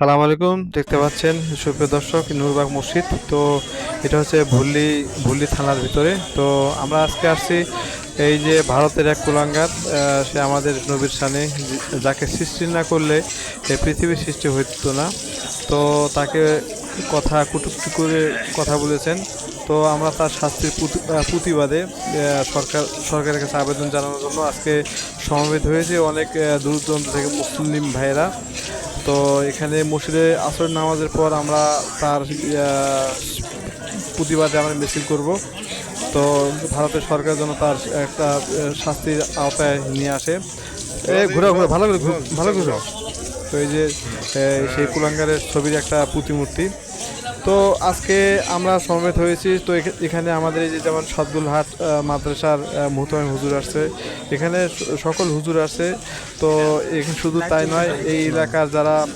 সালাম আলাইকুম, দেখতে পাচ্ছেন সুপ্রিয় দর্শক, নূরবাগ মসজিদ। তো এটা হচ্ছে ভুল্লি ভুল্লি থানার ভিতরে। তো আমরা আজকে আসছি এই যে ভারতের এক কুলাঙ্গার সে আমাদের নবীর সানে যাকে সৃষ্টি না করলে এই পৃথিবীর সৃষ্টি হতো না। তো তাকে কথা কুটুক্তি করে কথা বলেছেন। তো আমরা তার শাস্তির প্রতি- প্রতিবাদে সরকার, সরকারের কাছে আবেদন জানানোর জন্য আজকে সমবেত হয়েছে অনেক দূর দূরান্ত থেকে মুসলিম ভাইয়েরা। তো এখানে মসজিদে আসর নামাজের পর আমরা তার প্রতিবাদে আমরা মিছিল করব। তো ভারতের সরকার যেন তার একটা শাস্তির আওতায় নিয়ে আসে। এ, ঘুরা, ঘুরে, ভালো ভালো ঘুরো। তো এই যে সেই কুলাঙ্গারের ছবির একটা প্রতিমূর্তি। তো আজকে আমরা সমবেত হয়েছি। তো এখা- এখানে আমাদের এই যে যেমন সদগুলহাট আহ, মাদ্রাসার মুহতামিম হুজুর আসছে। এখানে সকল হুজুর আসছে। তো এখানে শুধু তাই নয় এই এলাকার যারা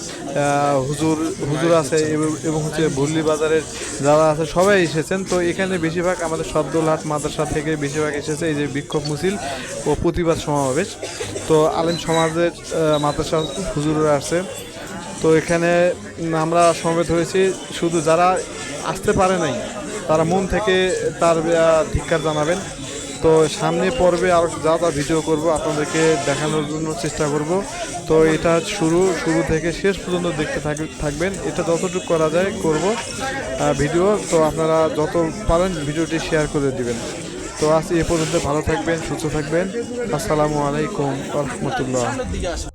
হুজুর হুজুর আছে এবং- হচ্ছে ভুল্লি বাজারের যারা আছে সবাই এসেছেন। তো এখানে বেশিরভাগ আমাদের সদগুলহাট মাদ্রাসা থেকে বেশিরভাগ এসেছে এই যে বিক্ষোভ মিছিল ও প্রতিবাদ সমাবেশ। তো আলিম সমাজের মাদ্রাসা হুজুররা আসছে। তো এখানে আমরা সমবেত হয়েছি। শুধু যারা আসতে পারে নাই তারা মন থেকে তার আহ, ধিক্কার জানাবেন। তো সামনে পর্বে আরও যা যা ভিডিও করব আপনাদেরকে দেখানোর জন্য চেষ্টা করব। তো এটা শুরু শুরু থেকে শেষ পর্যন্ত দেখতে থাক- থাকবেন। এটা যতটুকু করা যায় করব ভিডিও তো আপনারা যত পারেন ভিডিওটি শেয়ার করে দিবেন। তো আজ এ পর্যন্ত ভালো থাকবেন সুস্থ থাকবেন। আসসালামু আলাইকুম রহমতুল্লাহ।